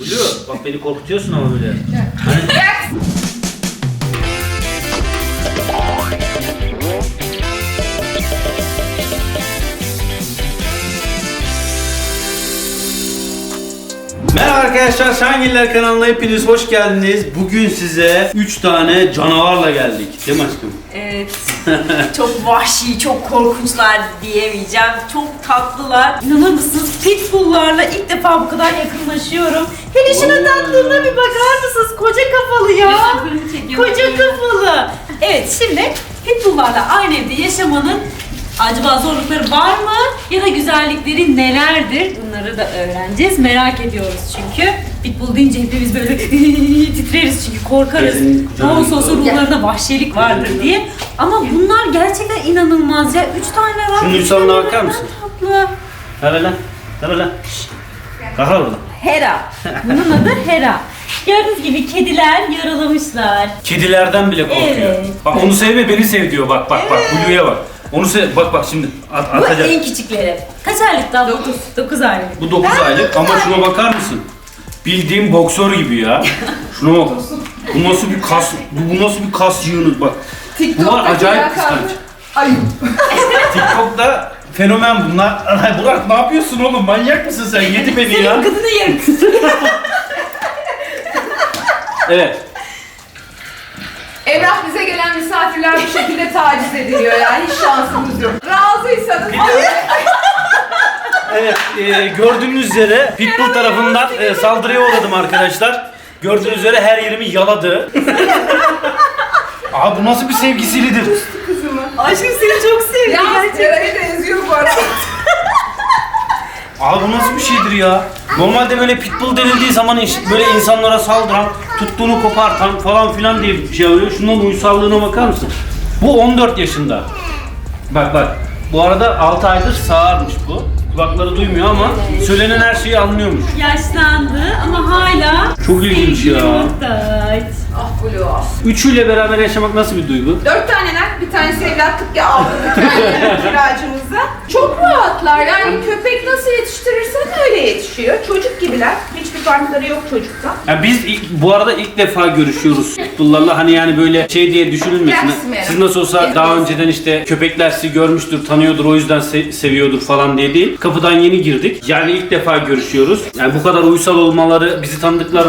Blue bak beni korkutuyorsun ama böyle. Hani Merhaba arkadaşlar Şangiller kanalına hepiniz hoş geldiniz. Bugün size 3 tane canavarla geldik. Değil mi aşkım? Evet. çok vahşi, çok korkunçlar diyemeyeceğim. Çok tatlılar. İnanır mısınız? Pitbull'larla ilk defa bu kadar yakınlaşıyorum. Hele şunun tatlılığına bir bakar mısınız? Koca kafalı ya. Koca kafalı. Evet şimdi Pitbull'larla aynı evde yaşamanın acaba zorlukları var mı? Ya da güzellikleri nelerdir? Bunları da öğreneceğiz. Merak ediyoruz çünkü. Pitbull deyince hepimiz böyle titreriz çünkü korkarız. Ne olsa canım. ruhlarında vahşilik vardır diye. Ama bunlar gerçekten inanılmaz ya. Üç tane var. Şunun Üç uysalına tane bakar mısın? Tatlı. Hadi lan. Hadi lan. Şşt. Kalk lan buradan. Hera. Bunun adı Hera. Gördüğünüz gibi kediler yaralamışlar. Kedilerden bile korkuyor. Evet. Bak onu sevme beni sev diyor. Bak bak bak Blue'ya bak. Onu sev. Bak bak şimdi at, Bu atacak. en küçükleri. Kaç aylık daha? 9. 9 aylık. Bu 9 aylık ama şuna bakar mısın? Bildiğim boksör gibi ya. Şuna bak. Bu nasıl bir kas, bu, bu nasıl bir kas yığını bak. Bu var acayip kıskanç. Ay TikTok'ta fenomen bunlar. Ay Burak ne yapıyorsun oğlum? Manyak mısın sen? Yedi beni ya. Kadını yerim. Evet. Emrah bize gelen misafirler bu şekilde taciz ediliyor ya. Hiç şansımız yok. Razıysanız Evet, e, gördüğünüz üzere Pitbull tarafından e, saldırıya uğradım arkadaşlar. Gördüğünüz üzere her yerimi yaladı. Aa bu nasıl bir sevgisilidir? Aşkım seni çok sevdim Ya gerçekten. Seray'a benziyor bu arada. Aa bu nasıl bir şeydir ya? Normalde böyle pitbull denildiği zaman iş- böyle insanlara saldıran, tuttuğunu kopartan falan filan diye bir şey oluyor. Şunun uysallığına bakar mısın? Bu 14 yaşında. Bak bak. Bu arada 6 aydır sağırmış bu. Kulakları duymuyor ama söylenen her şeyi anlıyormuş. Yaşlandı ama hala Çok ilginç ya. muhtaç. Ah Blue ah. Üçüyle beraber yaşamak nasıl bir duygu? Dört taneler, bir tanesi evlatlık ya aldım bir tane kiracımıza. Çok rahatlar yani köpek nasıl yetiştirirsen öyle yetişiyor. Çocuk gibiler. Hiçbir farkları yok çocuktan. Ya biz ilk, bu arada ilk defa görüşüyoruz Pitbull'larla hani yani böyle şey diye düşünülmesin. Siz nasıl olsa Gelsin. daha önceden işte köpekler sizi görmüştür, tanıyordur o yüzden se- seviyordur falan diye değil. Kapıdan yeni girdik. Yani ilk defa görüşüyoruz. Yani bu kadar uysal olmaları bizi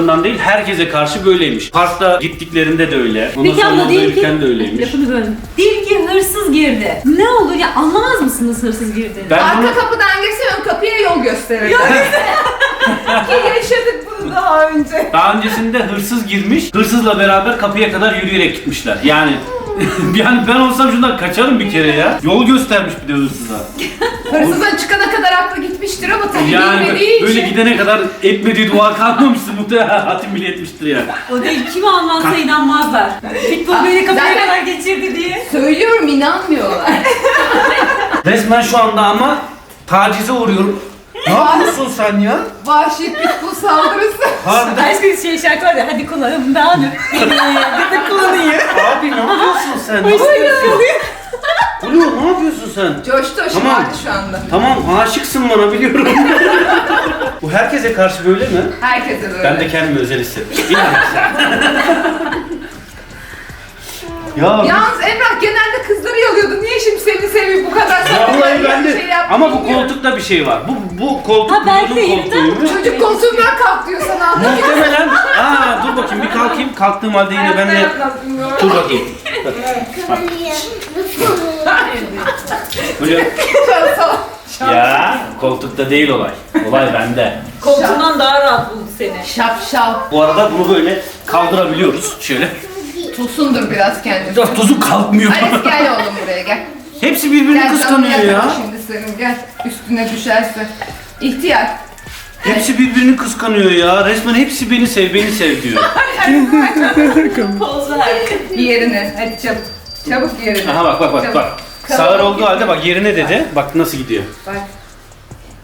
tanıdıklarından değil herkese karşı böyleymiş. Parkta gittiklerinde de öyle. Ondan Peki abla diyelim ki, de öyleymiş. lafını böldüm. Diyelim ki hırsız girdi. Ne olur ya anlamaz mısınız hırsız girdiğini? Ben bunu Arka kapıdan girse ön kapıya yol gösterirler. Ki yaşadık bunu daha önce. daha öncesinde hırsız girmiş. Hırsızla beraber kapıya kadar yürüyerek gitmişler. Yani yani ben olsam şundan kaçarım bir kere ya. Yol göstermiş bir de hırsıza. Hırsızdan çıkana kadar aklı gitmiştir ama tabii Yani bilmediği böyle için. gidene kadar etmediği dua kalmamıştır muhtemelen hatim bile etmiştir yani. O değil kim anlatsa inanmazlar. Pitbull beni kapıya kadar geçirdi diye. Söylüyorum inanmıyorlar. Resmen şu anda ama tacize uğruyorum. Ne yapıyorsun sen ya? Vahşi pitbull saldırısı. Harbiden. Başka şey şarkı var ya hadi kulağımdan öp beni. Bir de kullanayım. Abi ne yapıyorsun sen? Ne yapıyorsun? Blue ne yapıyorsun sen? Coştu o Tamam. şu anda. Tamam aşıksın bana biliyorum. Bu herkese karşı böyle mi? Herkese böyle. Ben de kendimi özel hissettim. İnan sen. ya Yalnız Emrah genelde kızları yalıyordu. Niye şimdi seni seviyor bu kadar? Vallahi ben bir de şey ama bu koltukta bir şey var. Bu bu koltuk Ha, belki de yeniden koltuğuymuş. Çocuk koltuğundan kalk diyor sana anladın mı? Muhtemelen. Aa dur bakayım bir kalkayım. Kalktığım halde yine ben de dur bakayım. Böyle ya koltukta değil olay. Olay bende. Koltuğundan daha rahat buldu seni. Şapşal. Bu arada bunu böyle kaldırabiliyoruz. Şöyle. Tosundur biraz kendisi. Tozu kalkmıyor. Ares gel oğlum buraya gel. Hepsi birbirini Gel kıskanıyor ya. Şimdi senin gel. Üstüne düşerse. İhtiyar. Hepsi birbirini kıskanıyor ya. Resmen hepsi beni sev, beni sev diyor. Poz ver. Yerine. Hadi çabuk. Çabuk yerine. Aha bak bak bak Çabuk. bak. Sağır olduğu halde bak yerine dedi. Bak nasıl gidiyor. Bak.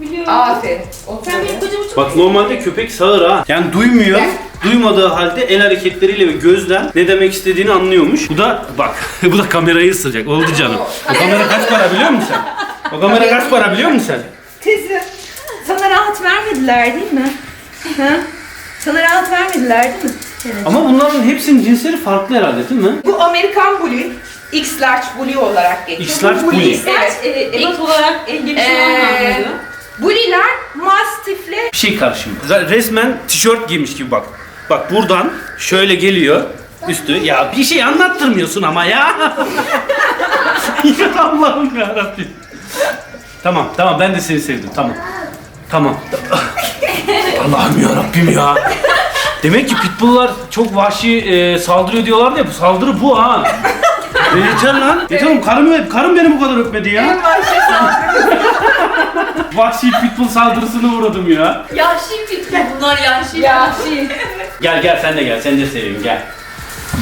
Biliyorum. Aferin. Otur. Sen benim kocamı çok Bak normalde köpek sağır ha. Yani duymuyor. Duymadığı halde el hareketleriyle ve gözden ne demek istediğini anlıyormuş. Bu da bak bu da kamerayı ısıracak. Oldu canım. O kamera kaç para biliyor musun sen? O kamera kaç para biliyor musun sen? Kızım. Sana rahat vermediler değil mi? Ha? Sana rahat vermediler değil mi? Evet. Ama bunların hepsinin cinsleri farklı herhalde değil mi? Bu Amerikan Bully, X large Bully olarak geçiyor. X large Bu Bully. Evet. Evet, e, ebat olarak en geniş olan Ee. Bully'ler Mastiff'le Bir şey karışım. Resmen tişört giymiş gibi bak. Bak buradan şöyle geliyor üstü. Ya bir şey anlattırmıyorsun ama ya. ya Allah'ım yarabbim. Tamam tamam ben de seni sevdim tamam. Tamam. Allah'ım ya Rabbim ya. Demek ki pitbulllar çok vahşi e, saldırıyor diyorlar ya bu saldırı bu ha. Yeter lan. Yeter oğlum karım, karım beni bu kadar öpmedi ya. en vahşi Vahşi pitbull saldırısına uğradım ya. Yahşi pitbull. Bunlar yahşi. Yahşi. Gel gel sen de gel sen de seveyim gel.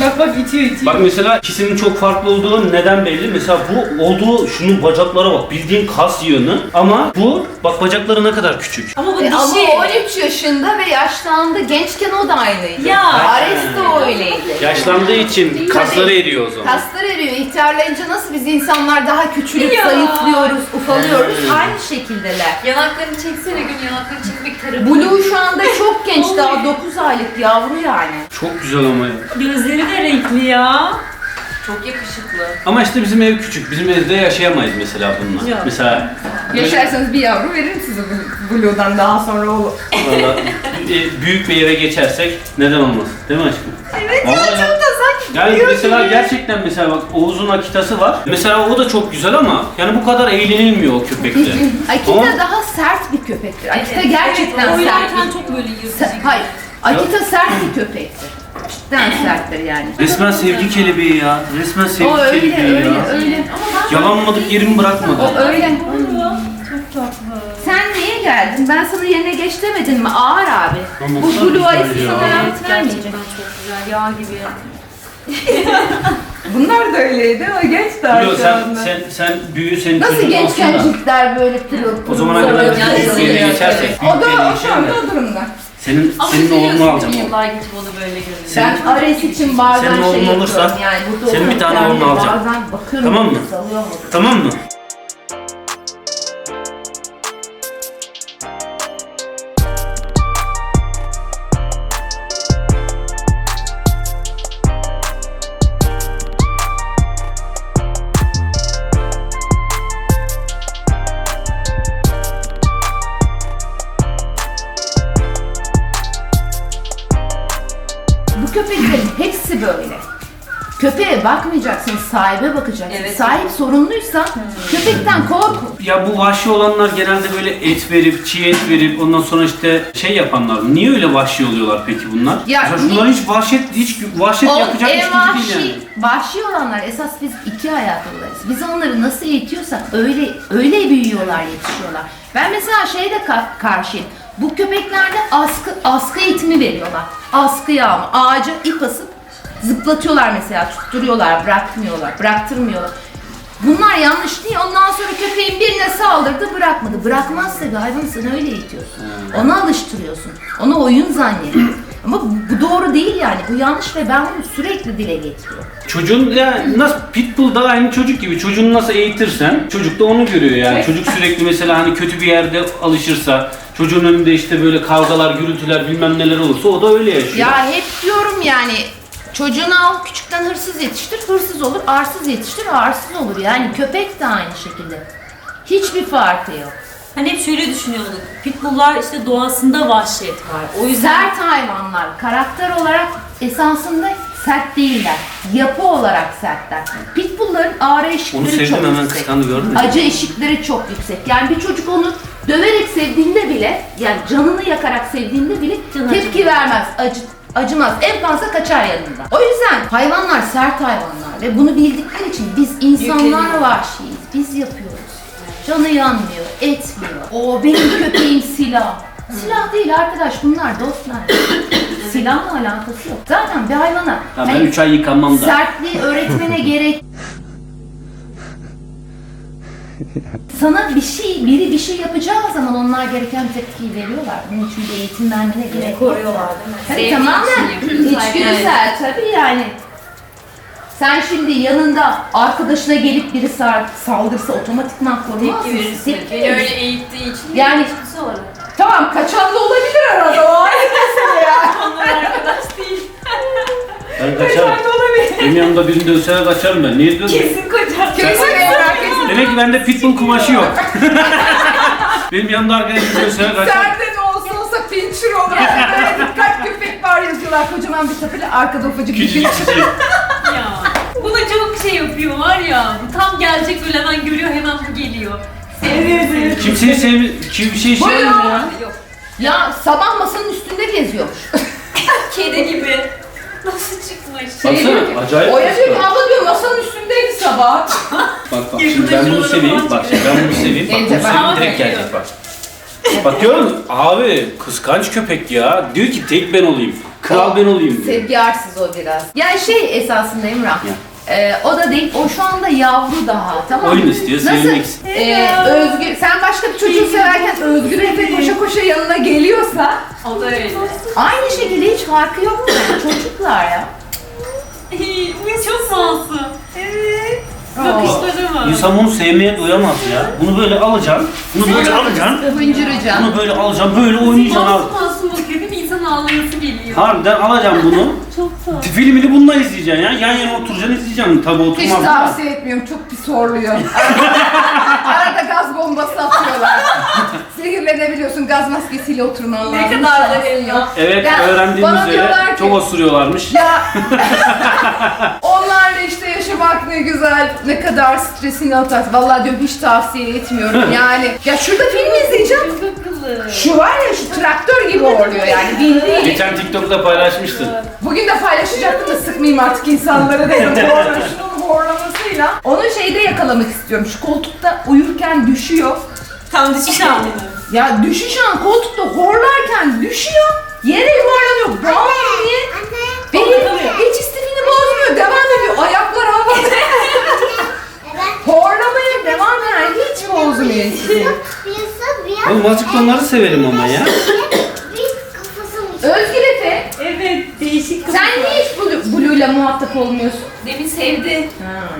Bak bak itiyor itiyor. Bak mesela ikisinin çok farklı olduğu neden belli. Mesela bu olduğu şunun bacaklara bak bildiğin kas yığını ama bu bak bacakları ne kadar küçük. Ama bu E, Ama dişi. o 13 yaşında ve yaşlandı. Gençken o da aynıydı. Ya. Ares de öyleydi. Yaşlandığı için kasları eriyor o zaman. Kaslar eriyor. İhtiyarlayınca nasıl biz insanlar daha küçülüp Ya. zayıflıyoruz, ufalıyoruz. Aynı şekildeler. Yanaklarını çeksene gün yanaklarını çekmek tarafı. Blue şu anda çok genç daha 9 aylık yavru yani. Çok güzel ama ya. Gözleri de renkli ya. Çok yakışıklı. Ama işte bizim ev küçük. Bizim evde yaşayamayız mesela bununla. Yok. Mesela Yaşarsanız bir yavru veririm size bu Blue'dan daha sonra o. valla e, büyük bir eve geçersek neden olmaz? Değil mi aşkım? Evet Vallahi ya çok da sanki Yani biliyor mesela gibi. gerçekten mesela bak Oğuz'un Akita'sı var. Mesela o da çok güzel ama yani bu kadar eğlenilmiyor o köpekte. Akita Ama- daha sert bir köpektir. Akita gerçekten sert. Oynarken bir- çok böyle yırtıcı. Se- Hayır. Akita sert bir köpektir. Cidden serttir yani. Resmen sevgi kelebeği ya. Resmen sevgi O öyle kelebeği öyle ya. öyle. Yalanmadık yerimi bırakmadı. O öyle. Çok tatlı. Sen niye geldin? Ben sana yerine geç demedim mi? Ağır abi. Ama Bu nasıl Blue güzel Eyes'i ya. sana rahat Gerçekten vermeyecek. çok güzel. Yağ gibi. Bunlar da öyleydi o genç daha Biliyor sen, anda. sen, sen büyü senin Nasıl çocuğun aslında. ciltler böyle pırıl pırıl. O zamana kadar biz Yani seviyorum. geçersek O da o şu anda geçersek o durumda. Senin, Ama senin oğlunu biliyorsun alacağım oğlum. Yıllar geçip o da böyle görünüyor. Sen- Ben Ares için bazen Senin şey oğlun yapıyorum olursa, yani burada senin bir tane otururken oğlunu de alacağım. Bazen bakıyorum Tamam mı? nefes alıyor mu? Tamam mı? Köpeklerin hepsi böyle. Köpeğe bakmayacaksın, sahibe bakacaksın. Evet. Sahip sorumluysa köpekten korkun. Ya bu vahşi olanlar genelde böyle et verip, çiğ et verip ondan sonra işte şey yapanlar. Niye öyle vahşi oluyorlar peki bunlar? Ya Mesela ni- şunların hiç vahşet, hiç vahşet O yapacak en hiç değil vahşi, yani. vahşi olanlar esas biz iki hayatlılarız. Biz onları nasıl eğitiyorsak öyle öyle büyüyorlar, yetişiyorlar. Ben mesela şeyde ka- karşıyım. Bu köpeklerde askı askı eğitimi veriyorlar. Askıya ama ağaca ip asıp zıplatıyorlar mesela, tutturuyorlar, bırakmıyorlar, bıraktırmıyorlar. Bunlar yanlış değil. Ondan sonra köpeğin birine saldırdı, bırakmadı. Bırakmazsa bir hayvanı sen öyle eğitiyorsun. Ona alıştırıyorsun. Ona oyun zannediyorsun. Ama bu bu doğru değil yani. Bu yanlış ve ben bunu sürekli dile getiriyorum. Çocuğun ya nasıl pitbull da aynı çocuk gibi. Çocuğunu nasıl eğitirsen çocuk da onu görüyor yani. Çocuk sürekli mesela hani kötü bir yerde alışırsa çocuğun önünde işte böyle kavgalar, gürültüler bilmem neler olursa o da öyle yaşıyor. Ya hep diyorum yani çocuğunu al küçükten hırsız yetiştir, hırsız olur, arsız yetiştir, arsız olur. Yani köpek de aynı şekilde. Hiçbir farkı yok. Hani hep şöyle düşünüyorduk. Pitbulllar işte doğasında vahşet var. O yüzden Sert hayvanlar karakter olarak esasında sert değiller. Yapı olarak sertler. Pitbullların ağrı Onu eşikleri sevdim çok hemen yüksek. kıskandı gördün mü? Acı eşikleri çok yüksek. Yani bir çocuk onu döverek sevdiğinde bile, yani canını yakarak sevdiğinde bile Canı tepki vermez, acı, acımaz. En fazla kaçar yanından. O yüzden hayvanlar sert hayvanlar ve bunu bildikleri için biz insanlar Yükleniyor. vahşiyiz. Biz yapıyoruz. Canı yanmıyor, etmiyor. O benim köpeğim silah. Silah değil arkadaş bunlar dostlar. Silahla alakası yok. Zaten bir hayvana Ya ben hani 3 ay yıkanmam da. sertliği öğretmene gerek sana bir şey, biri bir şey yapacağı zaman onlar gereken tepkiyi veriyorlar. Bunun için bir eğitim vermene gerek yok. koruyorlar değil mi? Tabii Sevdiği tamamen için içgüdüsel tabii yani. Sen şimdi yanında arkadaşına gelip biri sar- saldırsa otomatikman korumaz Tepki verirsin. Tepki Beni öyle verirsin. eğittiği için Yani- olarak. Tamam kaçan da olabilir arada o ayrı mesele ya. Onlar arkadaş değil. Ben kaçarım. Benim yanımda birini dövsene kaçarım ben. Niye diyorsun? Kesin kaçar. Kesin kesin. Demek ki bende pitbull kumaşı yok. Benim yanımda arkadaşım dövsene kaçarım. Sende de olsa olsa pinçir olur. Böyle dikkat köpek var yazıyorlar. Kocaman bir tapıyla arkada ufacık bir Küçücük pinçir. Ya. Buna çok şey yapıyor var ya. Bu tam gelecek böyle hemen görüyor hemen bu geliyor. Evet evet. Kimseyi sevmi... Kim bir şey sevmiyor ya. Yok. Ya sabah masanın üstünde geziyormuş. Kedi gibi. Nasıl çıkmış? Şey diyor ki, Baksana acayip. Oya diyor ki abla diyor masanın üstündeydi sabah. Bak bak şimdi ben bunu seveyim. Bak şimdi ben bunu seveyim. Bak bunu seveyim direkt gelecek bak. Bak görüyor musun? Abi kıskanç köpek ya. Diyor ki tek ben olayım. Kral ben olayım diyor. Sevgi arsız o biraz. Yani şey esasında Emrah. Ya. E, o da değil, o şu anda yavru daha tamam mı? Oyun istiyor, Nasıl? istiyor. E, özgür, sen başka bir çocuğu severken Özgür Efe Koşa koşa yanına geliyorsa O da öyle. aynı şekilde hiç farkı yok mu? Yani çocuklar ya. Bu çok masum. Evet. Bakışları var. İnsan bunu sevmeye doyamaz ya. Bunu böyle alacaksın. Bunu böyle alacaksın. Hıncıracağım. Bunu böyle alacaksın. Böyle oynayacaksın abi. Masum masum bakıyor değil mi? İnsan ağlayası geliyor. Harbiden alacaksın bunu. Çok tatlı. Filmini bununla izleyeceksin ya. Yan yana oturacaksın izleyeceksin. Tabi hiç oturmaz. da. tavsiye etmiyorum. Çok pis horluyor. Arada gaz bombası atıyorlar. Zehirlenebiliyorsun. Gaz maskesiyle oturman lazım. Ne kadar da yok. Evet Ya, öğrendiğimiz bana diyorlar üzere ki- çok osuruyorlarmış. Ya onlarla işte yaşamak ne güzel, ne kadar stresini atar. Vallahi diyorum hiç tavsiye etmiyorum yani. Ya şurada film izleyeceğim. Şu var ya şu traktör gibi horluyor yani bildiğin. Geçen TikTok'ta paylaşmıştın. Bugün de paylaşacaktım da sıkmayayım artık insanları dedim. Horla, şunun horlamasıyla. Onu şeyde yakalamak istiyorum. Şu koltukta uyurken düşüyor. Tam düşüş anı. Ya düşüş an koltukta horlarken düşüyor. Yere yuvarlanıyor. Bam diye. Benim hiç istifini bozmuyor. Devam ediyor. Ayaklar havada. Hiç bozmuyor istifini. Oğlum azıcık onları severim ama ya. Özgür Efe, Evet değişik sen niye hiç Blue, Blue'yla muhatap olmuyorsun? Demin sevdi.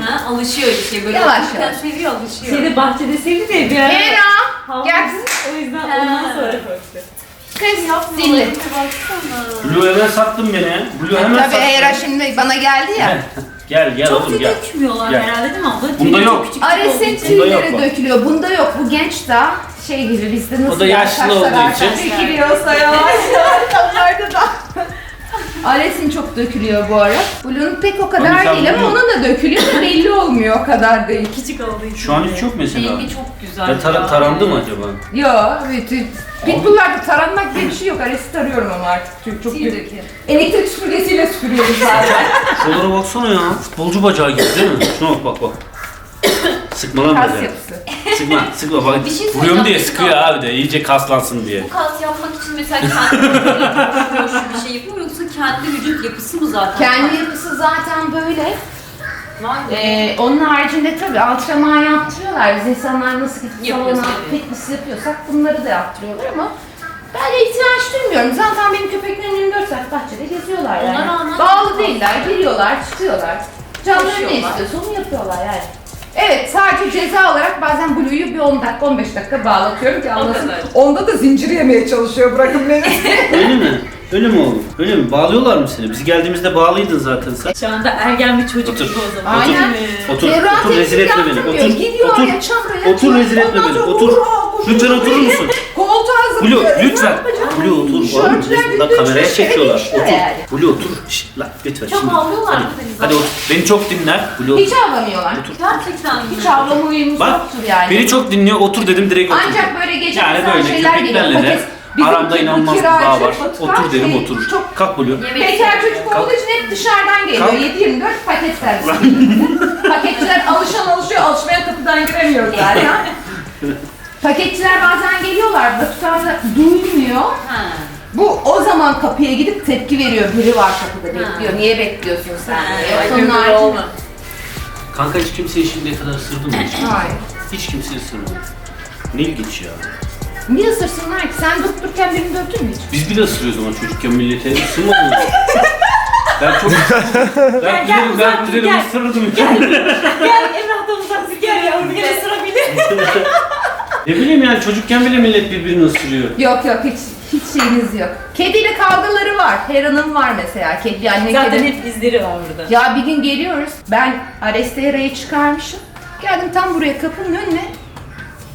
Ha, alışıyor işte böyle. Yavaş yavaş. Seviyor alışıyor. Seni bahçede sevdi de bir ara. Hera, Havlu- gel. O yüzden Ha. ondan sonra korktu. Kız, dinle. Blue hemen sattın beni. Blue hemen Tabii sattın. Hera şimdi bana geldi ya. Gel gel Çok oğlum da gel. dökmüyorlar Gel. herhalde değil mi abla? Bunda yok. küçük olduğu Ares'in için. Bunda yok tüyleri bak. dökülüyor. Bunda yok. Bu genç daha şey gibi bizde nasıl O da ya, yaşlı olduğu için. Dökülüyorsa yavaş yavaş onlarda da. Ares'in çok dökülüyor bu ara. Blue'nun pek o kadar sen değil ama Blue- onun da dökülüyor da belli olmuyor o kadar değil. Küçük olduğu için. Şu an hiç yok mesela. Rengi çok güzel. Ya tara- tarandı mı acaba? Yo, evet. Pitbull'larda taranmak diye bir şey yok. Ares'i tarıyorum ama artık. Çünkü çok kötü. döküyor. Elektrik süpürgesiyle süpürüyoruz zaten. Şuralara baksana ya. Futbolcu bacağı gibi değil mi? Şuna bak bak bak. Sıkma lan Kas böyle. yapısı. Sıkma sıkma bak. Bir şey Vuruyorum söyleyeceğim. diye sıkıyor abi de iyice kaslansın diye. Bu kas yapmak için mesela kendi vücuduyla bir şey yapıyor mu yoksa kendi vücut yapısı mı zaten? Kendi yapısı zaten böyle. Vay be. Ee, onun haricinde tabii antrenman yaptırıyorlar. Biz insanlar nasıl gidip Yapıyoruz, salona evet. fitness yapıyorsak bunları da yaptırıyorlar ama ben ihtiyaç duymuyorum. Zaten benim köpeklerim 24 saat bahçede geziyorlar yani. Ona rağmen- Bağlı değiller, giriyorlar, çıkıyorlar. Canları ne Koşuyorlar. istiyorsa onu yapıyorlar yani. Evet sadece ceza olarak bazen Blue'yu bir 10 dakika 15 dakika bağlatıyorum ki anlasın. kadar. Onda da zincir yemeye çalışıyor bırakın beni. Öyle mi? Öyle mi oğlum? Öyle mi? Bağlıyorlar mı seni? Biz geldiğimizde bağlıydın zaten sen. Şu anda ergen bir çocuk Otur. gibi o zaman. Aynen. Otur, Cerrah otur rezil temizlik etme beni. yaptırmıyor. Otur, Gidiyor otur. oraya çakraya. Otur rezil etme beni. Otur. Lütfen oturur musun? Koltuğa Blue zıplıyor. lütfen. Blue otur. Oğlum biz burada gündüz kameraya çekiyorlar. Otur. yani. Blue otur. Şşt lan lütfen Çok şimdi. ağlıyorlar Hadi, mı seni hadi zaten? otur. Beni çok dinler. Blue otur. Hiç ağlamıyorlar. Gerçekten? Hiç ağlama uyumumuz Bak yoktur yani. beni çok dinliyor. Otur dedim direkt otur. Ancak böyle gece Yani böyle şeyler geliyor. köpeklerle de aramda inanılmaz bir bağ var. Otur dedim şey, otur. Çok Kalk Blue. Bekar çocuk olduğu için hep dışarıdan geliyor. Kalk. 7-24 paket servisi. Paketçiler alışan alışıyor, alışmayan kapıdan giremiyor zaten. Paketçiler bazen geliyorlar, Batuhan da duymuyor. Ha. Bu o zaman kapıya gidip tepki veriyor. Biri var kapıda bekliyor. Niye bekliyorsun sen? Diyor. ay, Onun gönül haricinde- olma. Kanka hiç kimseyi şimdiye kadar ısırdın mı? hiç? Hayır. Hiç kimseyi ısırmadım. Ne ilginç ya. Niye ısırsınlar ki? Sen durup dururken birini dövdün mü hiç? Biz bile ısırıyoruz ama çocukken millete ısırmadın mı? ben çok... ben gel, güzelim, uzak ben dur, güzelim gel. ısırırdım. Gel Emrah'tan uzak dur gel yavrum gel ısırabilir. Ne bileyim yani çocukken bile millet birbirini ısırıyor. Yok yok hiç hiç şeyiniz yok. Kediyle kavgaları var. Hera'nın var mesela. Kedi anne Zaten kedi. hep izleri var burada. Ya bir gün geliyoruz. Ben Areste Hera'yı çıkarmışım. Geldim tam buraya kapının önüne.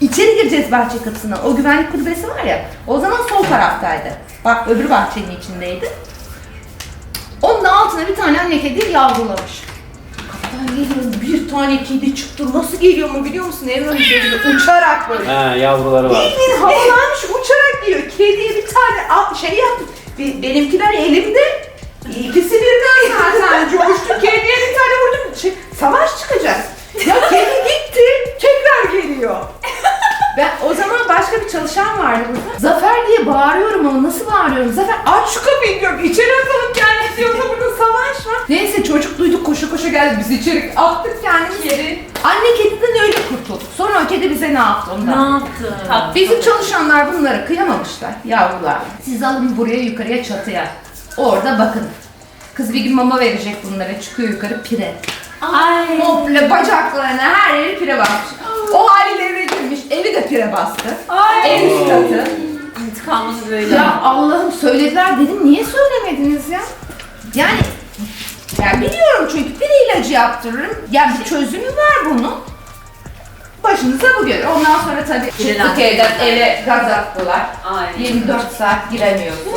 İçeri gireceğiz bahçe kapısından. O güvenlik kulübesi var ya. O zaman sol taraftaydı. Bak öbür bahçenin içindeydi. Onun altına bir tane anne kedi yavrulamış. Geliyorum bir tane kedi çıktı. Nasıl geliyor mu biliyor musun? Evren üzerinde uçarak böyle. Ha yavruları var. Bildiğin havalanmış uçarak geliyor. Kediye bir tane al- şey yaptım. Bir- Benimkiler elimde. İkisi birden zaten coştu. Kediye bir tane vurdum. Şey, savaş çıkacak. Ya kedi gitti. Tekrar geliyor. Ben o zaman başka bir çalışan vardı burada. Zafer diye bağırıyorum ama nasıl bağırıyorum? Zafer Aç şu kapıyı diyorum. İçeri atalım kendimizi yoksa burada savaş var. Neyse çocuk duyduk koşa koşa geldi biz içeri attık kendimizi. Geri. Anne kediden öyle kurtulduk. Sonra o kedi bize ne yaptı Ne ondan? yaptı? Bizim çalışanlar bunlara kıyamamışlar yavrular. Siz alın buraya yukarıya çatıya. Orada bakın. Kız bir gün mama verecek bunlara çıkıyor yukarı pire. Ay. Komple bacaklarına her yeri pire basmış. O girmiş evi de pire bastı. Ay. En üst katı. İntikamını böyle. Ya Allah'ım söylediler dedim niye söylemediniz ya? Yani ya biliyorum çünkü pire ilacı yaptırırım. Ya bir çözümü var bunun. Başınıza bu gelir. Ondan sonra tabii çıktık evden eve gaz attılar. Ay. 24 saat giremiyorsun.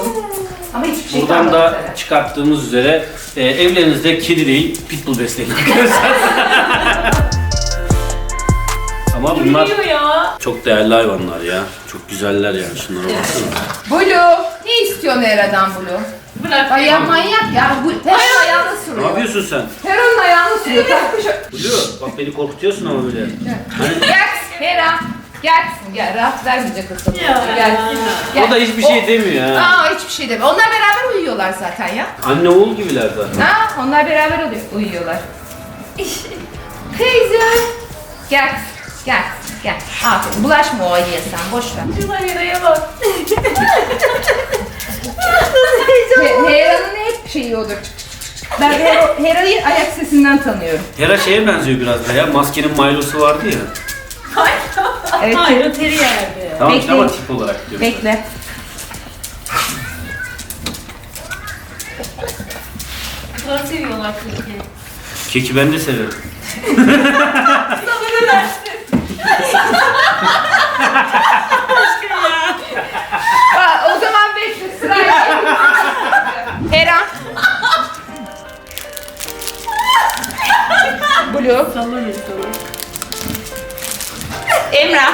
Ama hiçbir şey Buradan kalmadı da tabii. çıkarttığımız üzere e, evlerinizde kedi değil pitbull besleyin arkadaşlar. Ama bunlar ya. çok değerli hayvanlar ya. Çok güzeller yani şunlara baksana. Blue, ne istiyorsun Era'dan Blue? Bırak. Ay ya manyak ya. Bu Hera'nın ayağını Ne sürüyor. yapıyorsun sen? Hera'nın ayağını sürüyor. Takmış. Blue bak beni korkutuyorsun ama böyle. Hani Gel Hera. Gelsin gel. Rahat vermeyecek kızım. Ya. Gel. Gel. o da hiçbir şey demiyor ha. Aa hiçbir şey deme. Onlar beraber uyuyorlar zaten ya. Anne oğul gibiler zaten. Ha onlar beraber oluyor, uyuyorlar. Teyze. Gel. Gel. Gel. Aferin. Bulaşma o ayıya sen. Boş ver. Şuna yaraya bak. He- Hera'nın hep şeyi odur. Ben Hera- Hera'yı ayak sesinden tanıyorum. Hera şeye benziyor biraz da ya. Maskenin Milo'su vardı ya. Evet. Hayır o teri yerde. Tamam işte ama Bekleyin. tip olarak diyorum. Bekle. Bunları seviyorlar keki. Keki ben de severim. Aa, o zaman bekle sırayla. Hera. Blue. Sallanıyor sallanıyor. Emrah.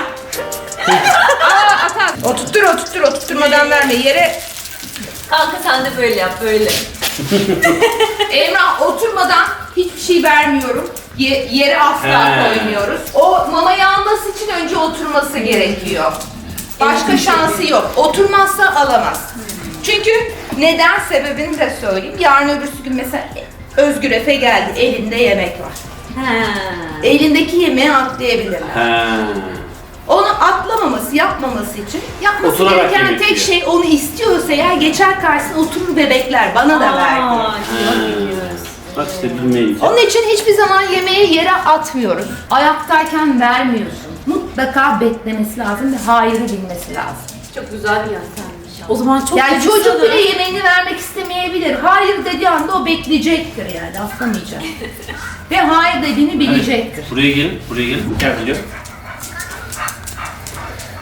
Aa atak. Oturttur oturttur oturtturmadan verme yere. Kanka sen de böyle yap böyle. Emrah oturmadan hiçbir şey vermiyorum. Ye- yere asla He. koymuyoruz. O mamayı alması için önce oturması gerekiyor. Başka şansı yok. Oturmazsa alamaz. Çünkü neden sebebini de söyleyeyim. Yarın öbürsü gün mesela Özgür Efe geldi. Elinde yemek var. He. Elindeki yemeği atlayabilirler. He. Onu atlamaması, yapmaması için yapması Oturarak gereken yemek tek yiyor. şey onu istiyorsa eğer geçer karşısına oturur bebekler. Bana da ver. diyor. Aa, kilo biliyoruz. Bak işte bilmeyince. Onun için hiçbir zaman yemeği yere atmıyoruz. Ayaktayken vermiyorsun. Mutlaka beklemesi lazım ve hayırı bilmesi lazım. Çok güzel bir yöntemmiş. O zaman çok yani acısı çocuk da- bile yemeğini vermek istemeyebilir. Hayır dediği anda o bekleyecektir yani atlamayacak. ve hayır dediğini bilecektir. Buraya gelin, buraya gelin. Gel biliyor.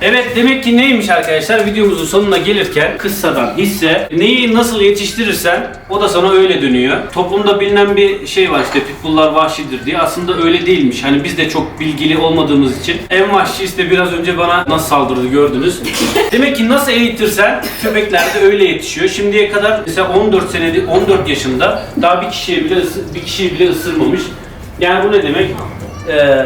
Evet demek ki neymiş arkadaşlar videomuzun sonuna gelirken kıssadan hisse neyi nasıl yetiştirirsen o da sana öyle dönüyor. Toplumda bilinen bir şey var işte pitbulllar vahşidir diye aslında öyle değilmiş. Hani biz de çok bilgili olmadığımız için en vahşisi de biraz önce bana nasıl saldırdı gördünüz. demek ki nasıl eğitirsen köpekler de öyle yetişiyor. Şimdiye kadar mesela 14 senede 14 yaşında daha bir kişiye bile bir kişiyi bile ısırmamış. Yani bu ne demek? Ee,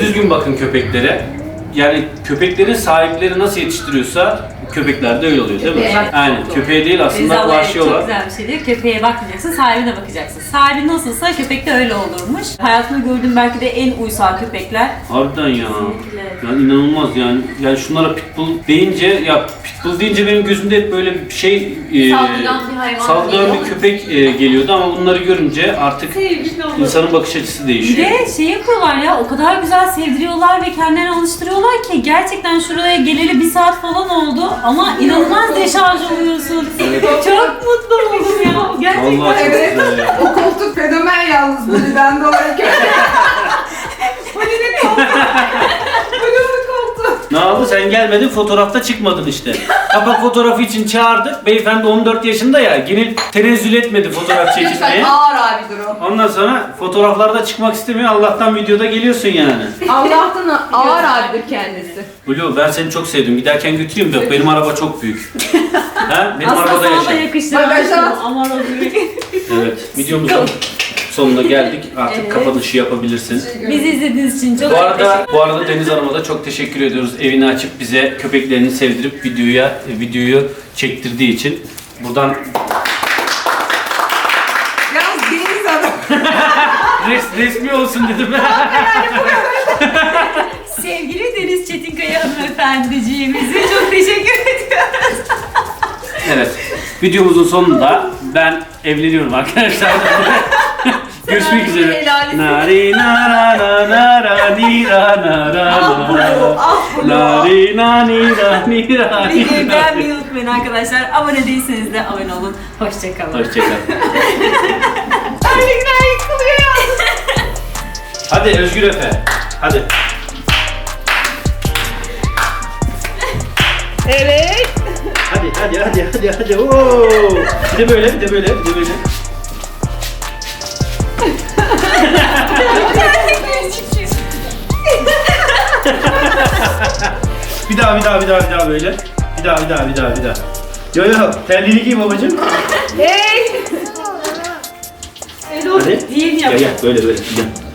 düzgün bakın köpeklere. Yani köpeklerin sahipleri nasıl yetiştiriyorsa köpekler de öyle oluyor değil mi? Köpeğe. Aynen. Köpeğe değil aslında vahşi çok güzel bir şey diyor. Köpeğe bakmayacaksın, sahibine bakacaksın. Sahibi nasılsa köpek de öyle olurmuş. Hayatımda gördüğüm belki de en uysal köpekler. Harbiden ya. Kesinlikle. Yani inanılmaz yani. Yani şunlara pitbull deyince ya pitbull deyince benim gözümde hep böyle bir şey e, Saldıran bir hayvan saldıran değil. bir köpek e, geliyordu ama bunları görünce artık Sevgili insanın bakış açısı Bir değişiyor. de şey yapıyorlar ya, o kadar güzel sevdiriyorlar ve kendilerini alıştırıyorlar ki gerçekten şuraya geleli bir saat falan oldu ama inanılmaz deşarj oluyorsun. Çok mutlu oldum ya. Gerçekten. Vallahi çok Evet. güzel ya. O koltuk fenomen yalnız Blue'den dolayı. Blue'nin koltuğu. Ne oldu? Sen gelmedin fotoğrafta çıkmadın işte. Kapak fotoğrafı için çağırdık. Beyefendi 14 yaşında ya. Yine tenezzül etmedi fotoğraf Lütfen çekilmeye. ağır abidir o. Ondan sonra fotoğraflarda çıkmak istemiyor. Allah'tan videoda geliyorsun yani. Allah'tan ağır abidir kendisi. Blue ben seni çok sevdim. Giderken götüreyim de benim araba çok büyük. ha? Benim Aslında arabada sana da yaşa. yakıştı. Bagaja. Aman o büyük. Evet. Videomuzun sonuna geldik. Artık Evet. kapanışı yapabilirsin. Bizi izlediğiniz için çok Bu arada bu arada Deniz Hanım'a da çok teşekkür ediyoruz. Evini açıp bize köpeklerini sevdirip videoya videoyu çektirdiği için. Buradan Yalnız deniz adam. res, resmi olsun dedim. Sevgili Deniz Çetinkaya hanımefendiciğimize çok teşekkür ediyoruz. evet. Videomuzun sonunda ben evleniyorum arkadaşlar. Görüşmek üzere. Nari nara na nara ni ra na ra Blue, na. ah Blue. Nari na ni ra ni ra ni Videoyu beğenmeyi unutmayın arkadaşlar. Abone değilseniz de abone olun. Hoşçakalın. Hoşçakal. Erkekler yıkılıyor ya. Hadi Özgür Efe. Hadi. Evet. Hadi hadi hadi hadi hadi. Oo. Bir de böyle bir de böyle bir de böyle. Bir daha bir daha bir daha bir daha böyle. Bir daha bir daha bir daha bir daha. Yo yo terliğini giy babacığım. Hey. Hadi. Diğerini Gel yap. gel böyle böyle. Gel.